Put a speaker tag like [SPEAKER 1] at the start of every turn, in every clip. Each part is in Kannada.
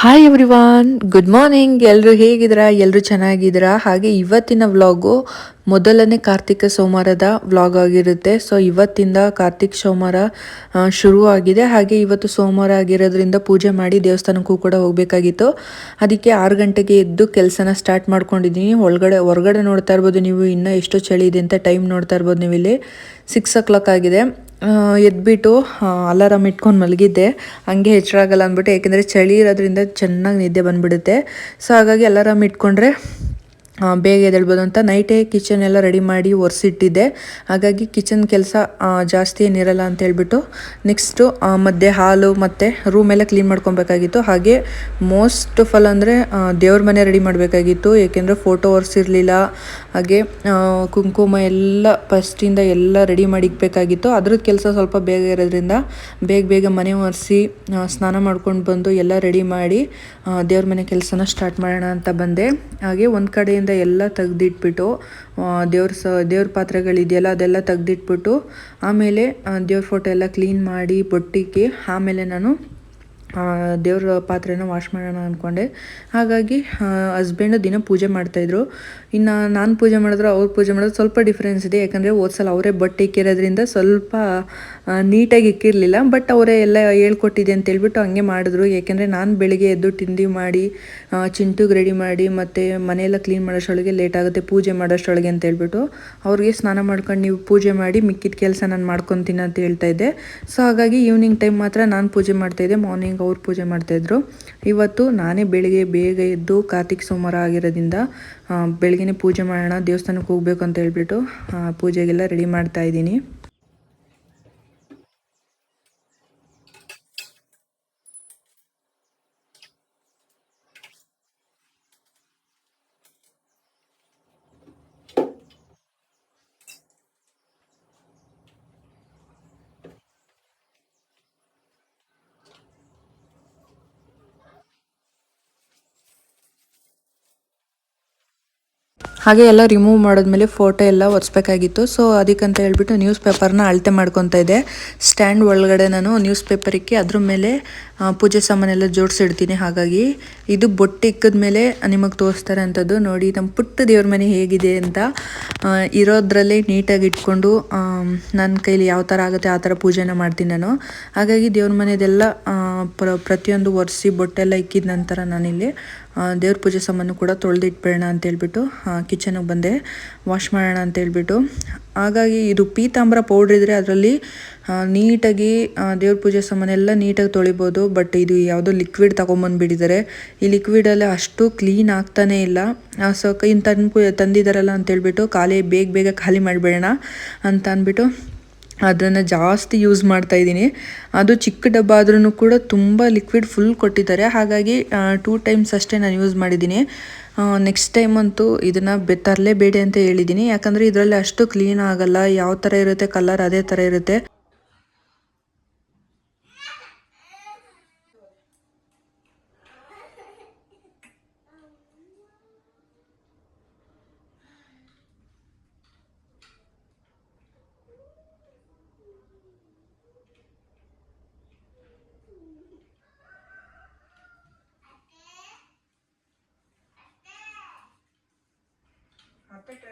[SPEAKER 1] ಹಾಯ್ ಎವ್ರಿವಾನ್ ಗುಡ್ ಮಾರ್ನಿಂಗ್ ಎಲ್ಲರೂ ಹೇಗಿದ್ದೀರಾ? ಎಲ್ಲರೂ ಚೆನ್ನಾಗಿದ್ದೀರಾ? ಹಾಗೆ ಇವತ್ತಿನ ವ್ಲಾಗು ಮೊದಲನೇ ಕಾರ್ತಿಕ ಸೋಮವಾರದ ವ್ಲಾಗ್ ಆಗಿರುತ್ತೆ. ಸೊ ಇವತ್ತಿಂದ ಕಾರ್ತಿಕ್ ಸೋಮವಾರ ಶುರುವಾಗಿದೆ. ಹಾಗೆ ಇವತ್ತು ಸೋಮವಾರ ಆಗಿರೋದ್ರಿಂದ ಪೂಜೆ ಮಾಡಿ ದೇವಸ್ಥಾನಕ್ಕೂ ಕೂಡ ಹೋಗಬೇಕಾಗಿತ್ತು. ಅದಕ್ಕೆ ಆರು ಗಂಟೆಗೆ ಎದ್ದು ಕೆಲಸನ ಸ್ಟಾರ್ಟ್ ಮಾಡ್ಕೊಂಡಿದ್ದೀನಿ. ಒಳಗಡೆ, ಹೊರಗಡೆ ನೋಡ್ತಾ ಇರ್ಬೋದು ನೀವು. ಇನ್ನೂ ಎಷ್ಟು ಚಳಿ ಇದೆ ಅಂತ ಟೈಮ್ ನೋಡ್ತಾ ಇರ್ಬೋದು ನೀವು ಇಲ್ಲಿ ಸಿಕ್ಸ್ ಓ ಕ್ಲಾಕ್ ಆಗಿದೆ. ಎದ್ಬಿಟ್ಟು ಅಲಾರಾಮ್ ಇಟ್ಕೊಂಡು ಮಲಗಿದ್ದೆ. ಹಂಗೆ ಹೆಚ್ಚಾಗಲ್ಲ ಅಂದ್ಬಿಟ್ಟು ಏಕೆಂದರೆ ಚಳಿ ಇರೋದ್ರಿಂದ ಚೆನ್ನಾಗಿ ನಿದ್ದೆ ಬಂದುಬಿಡುತ್ತೆ. ಸೊ ಹಾಗಾಗಿ ಅಲಾರಾಮ್ ಇಟ್ಕೊಂಡ್ರೆ ಬೇಗ ಎದ್ದೇಳ್ಬೋದು ಅಂತ ನೈಟೇ ಕಿಚನ್ ಎಲ್ಲ ರೆಡಿ ಮಾಡಿ ಒರೆಸಿಟ್ಟಿದ್ದೆ. ಹಾಗಾಗಿ ಕಿಚನ್ ಕೆಲಸ ಜಾಸ್ತಿ ಏನಿರಲ್ಲ ಅಂತ ಹೇಳ್ಬಿಟ್ಟು ನೆಕ್ಸ್ಟು ಮಧ್ಯೆ ಹಾಲು ಮತ್ತು ರೂಮ್ ಎಲ್ಲ ಕ್ಲೀನ್ ಮಾಡ್ಕೊಬೇಕಾಗಿತ್ತು. ಹಾಗೆ ಮೋಸ್ಟ್ ಆಫ್ ಆಲ್ ಅಂದರೆ ದೇವ್ರ ಮನೆ ರೆಡಿ ಮಾಡಬೇಕಾಗಿತ್ತು. ಏಕೆಂದರೆ ಫೋಟೋ ಒರೆಸಿರಲಿಲ್ಲ. ಹಾಗೆ ಕುಂಕುಮ ಎಲ್ಲ ಫಸ್ಟಿಂದ ಎಲ್ಲ ರೆಡಿ ಮಾಡಿಕ್ಬೇಕಾಗಿತ್ತು ಅದ್ರದ್ದು ಕೆಲಸ ಸ್ವಲ್ಪ ಬೇಗ ಇರೋದ್ರಿಂದ ಬೇಗ ಬೇಗ ಮನೆ ಒರೆಸಿ ಸ್ನಾನ ಮಾಡ್ಕೊಂಡು ಬಂದು ಎಲ್ಲ ರೆಡಿ ಮಾಡಿ ದೇವ್ರ ಮನೆ ಕೆಲಸನ ಸ್ಟಾರ್ಟ್ ಮಾಡೋಣ ಅಂತ ಬಂದೆ. ಹಾಗೆ ಒಂದು ಕಡೆಯಿಂದ ಎಲ್ಲ ತೆಗ್ದಿಟ್ಬಿಟ್ಟು ದೇವ್ರ ಸ, ದೇವ್ರ ಪಾತ್ರೆಗಳಿದೆಯಲ್ಲ ಅದೆಲ್ಲ ತೆಗ್ದಿಟ್ಬಿಟ್ಟು, ಆಮೇಲೆ ದೇವ್ರ ಫೋಟೋ ಎಲ್ಲ ಕ್ಲೀನ್ ಮಾಡಿ, ಬೊಟ್ಟಿಕ್ಕಿ, ಆಮೇಲೆ ನಾನು ದೇವ್ರ ಪಾತ್ರೆನ ವಾಶ್ ಮಾಡೋಣ ಅಂದ್ಕೊಂಡೆ ಹಾಗಾಗಿ ಹಸ್ಬೆಂಡ್ ದಿನ ಪೂಜೆ ಮಾಡ್ತಾಯಿದ್ರು ಇನ್ನು ನಾನು ಪೂಜೆ ಮಾಡಿದ್ರೆ, ಅವ್ರು ಪೂಜೆ ಮಾಡಿದ್ರೆ, ಸ್ವಲ್ಪ ಡಿಫ್ರೆನ್ಸ್ ಇದೆ. ಯಾಕಂದರೆ ಸಲ ಅವರೇ ಬಟ್ಟೆ ಇಕ್ಕಿರೋದ್ರಿಂದ ಸ್ವಲ್ಪ ನೀಟಾಗಿ ಇಕ್ಕಿರಲಿಲ್ಲ. ಬಟ್ ಅವರೇ ಎಲ್ಲ ಹೇಳ್ಕೊಟ್ಟಿದೆ ಅಂತ ಹೇಳ್ಬಿಟ್ಟು ಹಂಗೆ ಮಾಡಿದ್ರು. ಯಾಕೆಂದರೆ ನಾನು ಬೆಳಿಗ್ಗೆ ಎದ್ದು ತಿಂಡಿ ಮಾಡಿ ಚಿಂಟುಗೆ ರೆಡಿ ಮಾಡಿ, ಮತ್ತು ಮನೆಯೆಲ್ಲ ಕ್ಲೀನ್ ಮಾಡೋಷ್ಟೊಳಗೆ ಲೇಟ್ ಆಗುತ್ತೆ, ಪೂಜೆ ಮಾಡೋಷ್ಟೊಳಗೆ ಅಂತ ಹೇಳ್ಬಿಟ್ಟು ಅವ್ರಿಗೆ ಸ್ನಾನ ಮಾಡ್ಕೊಂಡು ನೀವು ಪೂಜೆ ಮಾಡಿ, ಮಿಕ್ಕಿದ ಕೆಲಸ ನಾನು ಮಾಡ್ಕೊತೀನಿ ಅಂತ ಹೇಳ್ತಾ ಇದ್ದೆ. ಸೊ ಹಾಗಾಗಿ ಈವ್ನಿಂಗ್ ಟೈಮ್ ಮಾತ್ರ ನಾನು ಪೂಜೆ ಮಾಡ್ತಾಯಿದ್ದೆ ಮಾರ್ನಿಂಗ್ ಅವ್ರು ಪೂಜೆ ಮಾಡ್ತಾಯಿದ್ರು ಇವತ್ತು ನಾನೇ ಬೆಳಿಗ್ಗೆ ಬೇಗ ಎದ್ದು ಕಾರ್ತಿಕ್ ಸೋಮವಾರ ಆಗಿರೋದ್ರಿಂದ ಬೆಳಗ್ಗೆನೇ ಪೂಜೆ ಮಾಡೋಣ, ದೇವಸ್ಥಾನಕ್ಕೆ ಹೋಗ್ಬೇಕು ಅಂತ ಹೇಳ್ಬಿಟ್ಟು ಪೂಜೆಗೆಲ್ಲ ರೆಡಿ ಮಾಡ್ತಾ ಹಾಗೆ ಎಲ್ಲ ರಿಮೂವ್ ಮಾಡಿದ್ಮೇಲೆ ಫೋಟೋ ಎಲ್ಲ ಒರೆಸ್ಬೇಕಾಗಿತ್ತು. ಸೊ ಅದಕ್ಕಂತ ಹೇಳ್ಬಿಟ್ಟು ನ್ಯೂಸ್ ಪೇಪರ್ನ ಅಳತೆ ಮಾಡ್ಕೊತಾ ಇದ್ದೆ. ಸ್ಟ್ಯಾಂಡ್ ಒಳಗಡೆ ನಾನು ನ್ಯೂಸ್ ಪೇಪರ್ ಇಕ್ಕಿ ಅದ್ರ ಮೇಲೆ ಪೂಜೆ ಸಾಮಾನೆಲ್ಲ ಜೋಡಿಸಿಡ್ತೀನಿ. ಹಾಗಾಗಿ ಇದು ಬೊಟ್ಟು ಇಕ್ಕಿದ್ಮೇಲೆ ನಿಮಗೆ ತೋರಿಸ್ತಾರೆ ಅಂಥದ್ದು. ನೋಡಿ ನಮ್ಮ ಪುಟ್ಟ ದೇವ್ರ ಮನೆ ಹೇಗಿದೆ ಅಂತ ಇರೋದ್ರಲ್ಲಿ ನೀಟಾಗಿ ಇಟ್ಕೊಂಡು ನನ್ನ ಕೈಲಿ ಯಾವ ಥರ ಆಗುತ್ತೆ ಆ ಥರ ಪೂಜೆನ ಮಾಡ್ತೀನಿ ನಾನು. ಹಾಗಾಗಿ ದೇವ್ರ ಮನೆದೆಲ್ಲ ಆ, ಪ್ರ ಪ್ರತಿಯೊಂದು ಒರೆಸಿ ಬೊಟ್ಟೆಲ್ಲ ಇಕ್ಕಿದ ನಂತರ ನಾನಿಲ್ಲಿ ದೇವ್ರ ಪೂಜೆ ಸಾಮಾನು ಕೂಡ ತೊಳೆದಿಟ್ಬೇಡ ಅಂತ ಹೇಳ್ಬಿಟ್ಟು ಕಿಚನಿಗೆ ಬಂದೆ. ವಾಶ್ ಮಾಡೋಣ ಅಂತ ಹೇಳ್ಬಿಟ್ಟು. ಹಾಗಾಗಿ ಇದು ಪೀತಾಂಬರ ಪೌಡ್ರ್ ಇದ್ದರೆ ಅದರಲ್ಲಿ ನೀಟಾಗಿ ದೇವ್ರ ಪೂಜೆ ಸಾಮಾನೆಲ್ಲ ನೀಟಾಗಿ ತೊಳಿಬೋದು. ಬಟ್ ಇದು ಯಾವುದೋ ಲಿಕ್ವಿಡ್ ತೊಗೊಂಬಂದುಬಿಟ್ಟಿದ್ದಾರೆ. ಈ ಲಿಕ್ವಿಡಲ್ಲಿ ಅಷ್ಟು ಕ್ಲೀನ್ ಆಗ್ತಾನೇ ಇಲ್ಲ. ಸೊ ಇನ್ನು ತಂದು ತಂದಿದ್ದಾರಲ್ಲ ಅಂತ ಹೇಳ್ಬಿಟ್ಟು ಖಾಲಿ ಬೇಗ ಬೇಗ ಖಾಲಿ ಮಾಡಿಬಿಡೋಣ ಅಂತ ಅಂದ್ಬಿಟ್ಟು ಅದನ್ನು ಜಾಸ್ತಿ ಯೂಸ್ ಮಾಡ್ತಾ ಇದ್ದೀನಿ. ಅದು ಚಿಕ್ಕ ಡಬ್ಬ ಆದ್ರೂ ಕೂಡ ತುಂಬ ಲಿಕ್ವಿಡ್ ಫುಲ್ ಕೊಟ್ಟಿದ್ದಾರೆ. ಹಾಗಾಗಿ ಟೂ ಟೈಮ್ಸ್ ಅಷ್ಟೇ ನಾನು ಯೂಸ್ ಮಾಡಿದ್ದೀನಿ. ನೆಕ್ಸ್ಟ್ ಟೈಮ್ ಅಂತೂ ಇದನ್ನು ಬೆ ತರಲೇಬೇಡಿ ಅಂತ ಹೇಳಿದ್ದೀನಿ. ಯಾಕಂದರೆ ಇದರಲ್ಲಿ ಅಷ್ಟು ಕ್ಲೀನ್ ಆಗಲ್ಲ. ಯಾವ ಥರ ಇರುತ್ತೆ ಕಲರ್ ಅದೇ ಥರ ಇರುತ್ತೆ.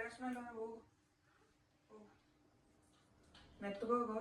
[SPEAKER 1] ಮತ್ತೆ ಟೆರೆಸ್ ಮೇಲೆ ಹೋಗು ಮೆತ್ತಗೋಗು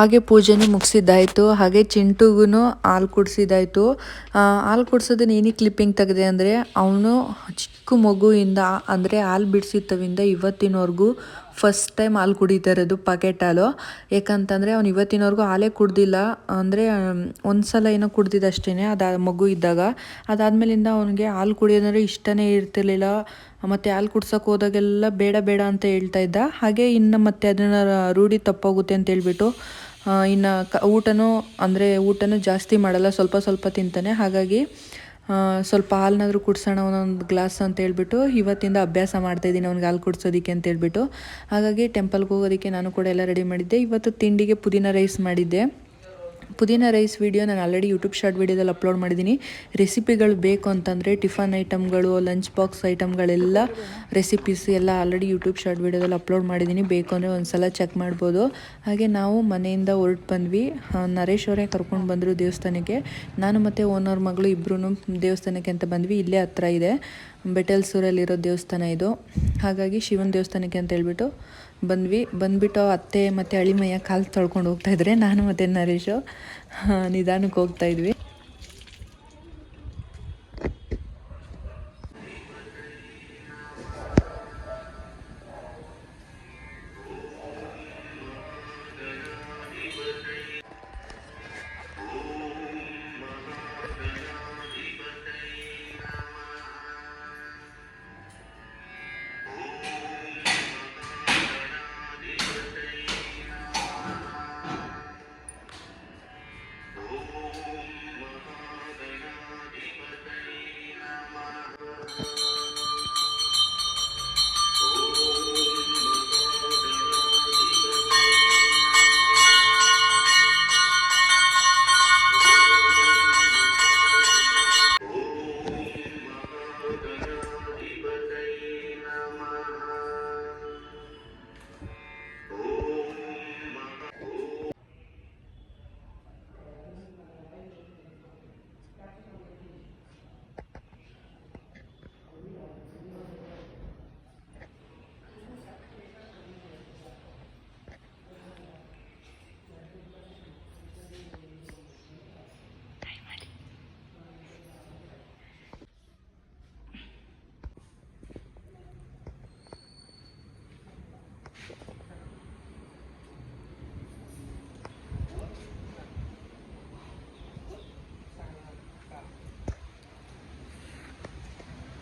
[SPEAKER 1] ಹಾಗೆ ಪೂಜೆನೂ ಮುಗಿಸಿದ್ದಾಯಿತು, ಹಾಗೆ ಚಿಂಟುಗೂ ಹಾಲು ಕುಡಿಸಿದ್ದಾಯಿತು. ಹಾಲು ಕುಡ್ಸೋದನ್ನ ಏನೇ ಕ್ಲಿಪ್ಪಿಂಗ್ ತೆಗೆದೆ ಅಂದರೆ, ಅವನು ಚಿಕ್ಕ ಮಗುವಿಂದ, ಅಂದರೆ ಹಾಲು ಬಿಡಿಸಿದ್ದವಿಂದ ಇವತ್ತಿನವರೆಗೂ ಫಸ್ಟ್ ಟೈಮ್ ಹಾಲು ಕುಡಿತಾ ಇರೋದು ಪಾಕೆಟ್ ಹಾಲು. ಯಾಕಂತಂದರೆ ಅವ್ನು ಇವತ್ತಿನವರೆಗೂ ಹಾಲೇ ಕುಡ್ದಿಲ್ಲ, ಅಂದರೆ ಒಂದು ಸಲ ಏನೋ ಕುಡ್ದಿದ್ದ ಅಷ್ಟೇ ಅದು ಮಗು ಇದ್ದಾಗ. ಅದಾದಮೇಲಿಂದ ಅವನಿಗೆ ಹಾಲು ಕುಡಿಯೋದಂದರೆ ಇಷ್ಟನೇ ಇರ್ತಿರ್ಲಿಲ್ಲ. ಮತ್ತು ಹಾಲು ಕುಡ್ಸೋಕೆ ಹೋದಾಗೆಲ್ಲ ಬೇಡ ಬೇಡ ಅಂತ ಹೇಳ್ತಾ ಇದ್ದ. ಹಾಗೆ ಇನ್ನು ಮತ್ತೆ ಅದನ್ನು ರೂಢಿ ತಪ್ಪೋಗುತ್ತೆ ಅಂತ ಹೇಳ್ಬಿಟ್ಟು ಇನ್ನು ಕ, ಊಟನೂ, ಅಂದರೆ ಊಟನೂ ಜಾಸ್ತಿ ಮಾಡಲ್ಲ, ಸ್ವಲ್ಪ ಸ್ವಲ್ಪ ತಿಂತಾನೆ. ಹಾಗಾಗಿ ಸ್ವಲ್ಪ ಹಾಲನ್ನಾದರೂ ಕುಡ್ಸೋಣ, ಒಂದೊಂದು ಗ್ಲಾಸ್ ಅಂತ ಹೇಳ್ಬಿಟ್ಟು ಇವತ್ತಿಂದ ಅಭ್ಯಾಸ ಮಾಡ್ತಾಯಿದ್ದೀನಿ ಅವ್ನಿಗೆ ಹಾಲು ಕುಡ್ಸೋದಕ್ಕೆ ಅಂತ ಹೇಳ್ಬಿಟ್ಟು. ಹಾಗಾಗಿ ಟೆಂಪಲ್ಗೆ ಹೋಗೋದಕ್ಕೆ ನಾನು ಕೂಡ ಎಲ್ಲ ರೆಡಿ ಮಾಡಿದ್ದೆ. ಇವತ್ತು ತಿಂಡಿಗೆ ಪುದೀನ ರೈಸ್ ಮಾಡಿದ್ದೆ. ಪುದೀನ ರೈಸ್ ವಿಡಿಯೋ ನಾನು ಆಲ್ರೆಡಿ ಯೂಟ್ಯೂಬ್ ಶಾರ್ಟ್ ವಿಡಿಯೋದಲ್ಲಿ ಅಪ್ಲೋಡ್ ಮಾಡಿದ್ದೀನಿ. ರೆಸಿಪಿಗಳು ಬೇಕು ಅಂತಂದರೆ ಟಿಫನ್ ಐಟಮ್ಗಳು ಲಂಚ್ ಬಾಕ್ಸ್ ಐಟಮ್ಗಳೆಲ್ಲ ರೆಸಿಪೀಸ್ ಎಲ್ಲ ಆಲ್ರೆಡಿ ಯೂಟ್ಯೂಬ್ ಶಾರ್ಟ್ ವಿಡಿಯೋದಲ್ಲಿ ಅಪ್ಲೋಡ್ ಮಾಡಿದ್ದೀನಿ. ಬೇಕು ಅಂದರೆ ಒಂದು ಸಲ ಚೆಕ್ ಮಾಡ್ಬೋದು. ಹಾಗೆ ನಾವು ಮನೆಯಿಂದ ಹೊರಟು ಬಂದ್ವಿ. ನರೇಶ್ ಅವರೇ ಕರ್ಕೊಂಡು ಬಂದರು ದೇವಸ್ಥಾನಕ್ಕೆ. ನಾನು ಮತ್ತು ಓನರ್ ಮಗಳು ಇಬ್ಬರೂ ದೇವಸ್ಥಾನಕ್ಕೆ ಅಂತ ಬಂದ್ವಿ. ಇಲ್ಲೇ ಹತ್ರ ಇದೆ. ಬೆಟಲ್ಸೂರಲ್ಲಿರೋ ದೇವಸ್ಥಾನ ಇದು. ಹಾಗಾಗಿ ಶಿವನ ದೇವಸ್ಥಾನಕ್ಕೆ ಅಂತ ಹೇಳ್ಬಿಟ್ಟು ಬಂದ್ವಿ. ಬಂದ್ಬಿಟ್ಟು ಅತ್ತೆ ಮತ್ತು ಅಳಿಮಯ್ಯ ಕಾಲು ತೊಳ್ಕೊಂಡು ಹೋಗ್ತಾಯಿದ್ರೆ ನಾನು ಮತ್ತು ನರೇಶು ನಿಧಾನಕ್ಕೆ ಹೋಗ್ತಾ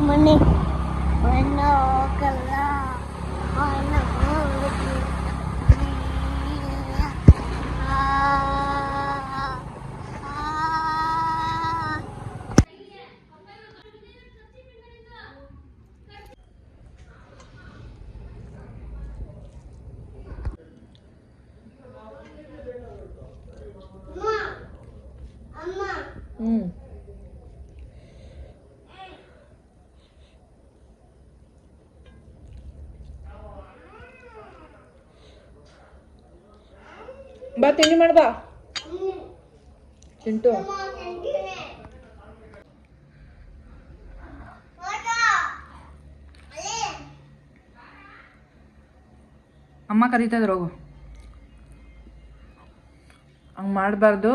[SPEAKER 2] ಹೋಗಲ್ಲ ಮನೆ ಕಡೆ ಮನೆ ಮನೆ ಹೋಗಲ್ಲ ಮನೆ ಹೋಗಲ್ಲ. ಆ, ಆ. ಅಮ್ಮ
[SPEAKER 1] ಹ್ಞೂ ಬಾ, ತಿಂಡಿ ಮಾಡ್ಬಾ ಚಿಂಟು ಅಮ್ಮ ಕರೀತಾ ಇದ್ರು, ಹೋಗು. ಹಂಗೆ ಮಾಡಬಾರ್ದು.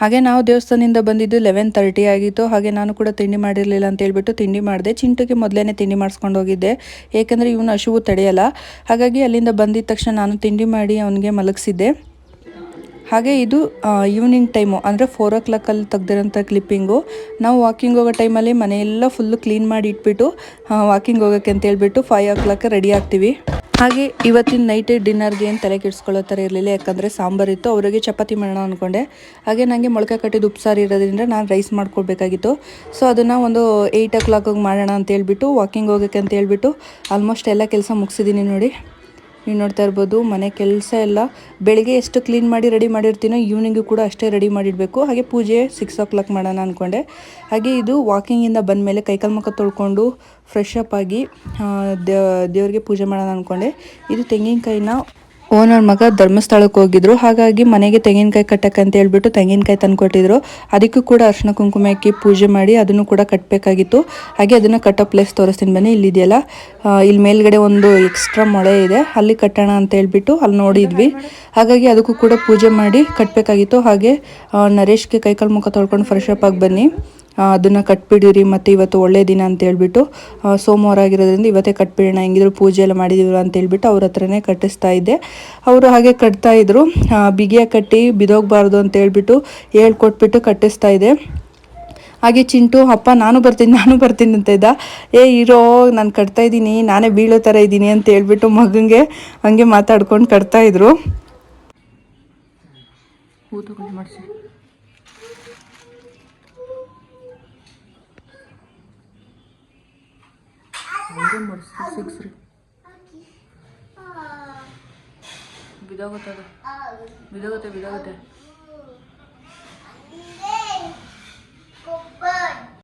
[SPEAKER 1] ಹಾಗೆ ನಾವು ದೇವಸ್ಥಾನದಿಂದ ಬಂದಿದ್ದು ಲೆವೆನ್ ತರ್ಟಿ ಆಗಿತ್ತು. ಹಾಗೆ ನಾನು ಕೂಡ ತಿಂಡಿ ಮಾಡಿರಲಿಲ್ಲ ಅಂತ ಹೇಳ್ಬಿಟ್ಟು ತಿಂಡಿ ಮಾಡಿದೆ. ಚಿಂಟುಗೆ ಮೊದಲೇ ತಿಂಡಿ ಮಾಡಿಸ್ಕೊಂಡು ಹೋಗಿದ್ದೆ. ಏಕೆಂದರೆ ಇವನು ಹಸಿವು ತಡೆಯಲ್ಲ. ಹಾಗಾಗಿ ಅಲ್ಲಿಂದ ಬಂದಿದ್ದ ತಕ್ಷಣ ನಾನು ತಿಂಡಿ ಮಾಡಿ ಅವನಿಗೆ ಮಲಗಿಸಿದ್ದೆ. ಹಾಗೆ ಇದು ಈವ್ನಿಂಗ್ ಟೈಮು ಅಂದರೆ ಫೋರ್ ಓ ಕ್ಲಾಕಲ್ಲಿ ತೆಗ್ದಿರೋಂಥ ಕ್ಲಿಪ್ಪಿಂಗು ನಾವು ವಾಕಿಂಗ್ ಹೋಗೋ ಟೈಮಲ್ಲಿ ಮನೆಯೆಲ್ಲ ಫುಲ್ಲು ಕ್ಲೀನ್ ಮಾಡಿ ಇಟ್ಬಿಟ್ಟು ವಾಕಿಂಗ್ ಹೋಗೋಕ್ಕೆ ಅಂತ ಹೇಳ್ಬಿಟ್ಟು ಫೈವ್ ಓ ಕ್ಲಾಕ್ ರೆಡಿ ಆಗ್ತೀವಿ. ಹಾಗೆ ಇವತ್ತಿನ ನೈಟ್ ಡಿನ್ನರ್ಗೆ ಏನು ತಲೆ ಕೆಡಿಸ್ಕೊಳ್ಳೋ ಥರ ಇರಲಿಲ್ಲ. ಯಾಕಂದರೆ ಸಾಂಬಾರಿತ್ತು ಅವರಿಗೆ ಚಪಾತಿ ಮಾಡೋಣ ಅಂದ್ಕೊಂಡೆ ಹಾಗೆ ನನಗೆ ಮೊಳಕೆ ಕಟ್ಟಿದ ಉಪ್ಸಾರು ಇರೋದ್ರಿಂದ ನಾನು ರೈಸ್ ಮಾಡ್ಕೊಳ್ಬೇಕಾಗಿತ್ತು ಸೊ ಅದನ್ನು ಒಂದು ಏಯ್ಟ್ ಓ ಕ್ಲಾಕಿಗೆ ಮಾಡೋಣ ಅಂತ ಹೇಳ್ಬಿಟ್ಟು ವಾಕಿಂಗ್ ಹೋಗೋಕ್ಕೆ ಅಂತ ಹೇಳ್ಬಿಟ್ಟು ಆಲ್ಮೋಸ್ಟ್ ಎಲ್ಲ ಕೆಲಸ ಮುಗಿಸಿದ್ದೀನಿ ನೋಡಿ. ನೀವು ನೋಡ್ತಾ ಇರ್ಬೋದು, ಮನೆ ಕೆಲಸ ಎಲ್ಲ ಬೆಳಿಗ್ಗೆ ಎಷ್ಟು ಕ್ಲೀನ್ ಮಾಡಿ ರೆಡಿ ಮಾಡಿರ್ತೀನೋ ಈವ್ನಿಂಗು ಕೂಡ ಅಷ್ಟೇ ರೆಡಿ ಮಾಡಿಡಬೇಕು. ಹಾಗೆ ಪೂಜೆ ಸಿಕ್ಸ್ ಓ ಕ್ಲಾಕ್ ಮಾಡೋಣ ಅಂದ್ಕೊಂಡೆ ಹಾಗೆ ಇದು ವಾಕಿಂಗಿಂದ ಬಂದಮೇಲೆ ಕೈಕಾಲು ಮುಖ ತೊಳ್ಕೊಂಡು ಫ್ರೆಶ್ ಅಪ್ ಆಗಿ ದೇವ್ರಿಗೆ ಪೂಜೆ ಮಾಡೋಣ ಅಂದ್ಕೊಂಡೆ ಇದು ತೆಂಗಿನಕಾಯಿನ ಓನರ್ ಮಗ ಧರ್ಮಸ್ಥಳಕ್ಕೆ ಹೋಗಿದ್ರು. ಹಾಗಾಗಿ ಮನೆಗೆ ತೆಂಗಿನಕಾಯಿ ಕಟ್ಟಕ್ಕೆ ಅಂತ ಹೇಳ್ಬಿಟ್ಟು ತೆಂಗಿನಕಾಯಿ ತಂದುಕೊಟ್ಟಿದ್ರು ಅದಕ್ಕೂ ಕೂಡ ಅರ್ಶಿನ ಕುಂಕುಮ ಹಾಕಿ ಪೂಜೆ ಮಾಡಿ ಅದನ್ನು ಕೂಡ ಕಟ್ಟಬೇಕಾಗಿತ್ತು ಹಾಗೆ ಅದನ್ನು ಕಟ್ಟೋ ಪ್ಲೇಸ್ ತೋರಿಸ್ತೀನಿ ಬನ್ನಿ, ಇಲ್ಲಿದೆಯಲ್ಲ. ಇಲ್ಲಿ ಮೇಲ್ಗಡೆ ಒಂದು ಎಕ್ಸ್ಟ್ರಾ ಮೊಳೆ ಇದೆ. ಅಲ್ಲಿ ಕಟ್ಟೋಣ ಅಂತ ಹೇಳ್ಬಿಟ್ಟು ಅಲ್ಲಿ ನೋಡಿದ್ವಿ. ಹಾಗಾಗಿ ಅದಕ್ಕೂ ಕೂಡ ಪೂಜೆ ಮಾಡಿ ಕಟ್ಟಬೇಕಾಗಿತ್ತು ಹಾಗೆ ನರೇಶ್ಗೆ ಕೈಕಾಲು ಮುಖ ತೊಳ್ಕೊಂಡು ಫ್ರೆಶ್ ಅಪ್ ಆಗಿ ಬನ್ನಿ. ಅದನ್ನ ಕಟ್ಬಿಡಿರಿ ಮತ್ತು ಇವತ್ತು ಒಳ್ಳೆ ದಿನ ಅಂತ ಹೇಳ್ಬಿಟ್ಟು ಸೋಮವಾರ ಆಗಿರೋದ್ರಿಂದ ಇವತ್ತೇ ಕಟ್ಬಿಡೋಣ, ಹೆಂಗಿದ್ರು ಪೂಜೆ ಎಲ್ಲ ಮಾಡಿದೀವಿ ಅಂತ ಹೇಳ್ಬಿಟ್ಟು ಅವ್ರ ಹತ್ರನೇ ಕಟ್ಟಿಸ್ತಾ ಇದ್ದೆ. ಅವರು ಹಾಗೆ ಕಟ್ತಾ ಇದ್ರು. ಬಿಗಿಯ ಕಟ್ಟಿ ಬಿದೋಗ್ಬಾರ್ದು ಅಂತ ಹೇಳ್ಬಿಟ್ಟು ಹೇಳ್ಕೊಟ್ಬಿಟ್ಟು ಕಟ್ಟಿಸ್ತಾ ಇದ್ದೆ. ಹಾಗೆ ಚಿಂಟು, ಅಪ್ಪ, ನಾನು ಬರ್ತೀನಿ ನಾನು ಬರ್ತೀನಿ ಅಂತ ಇದ್ದ. ಏ, ಇರೋ, ನಾನು ಕಟ್ತಾ ಇದ್ದೀನಿ, ನಾನೇ ಬೀಳೋ ಥರ ಇದ್ದೀನಿ ಅಂತ ಹೇಳ್ಬಿಟ್ಟು ಮಗಂಗೆ ಹಂಗೆ ಮಾತಾಡ್ಕೊಂಡು ಕಟ್ತಾ ಇದ್ರು. 완전 머리 쓱쓱쓸 미다그때도 미다그때 미다그때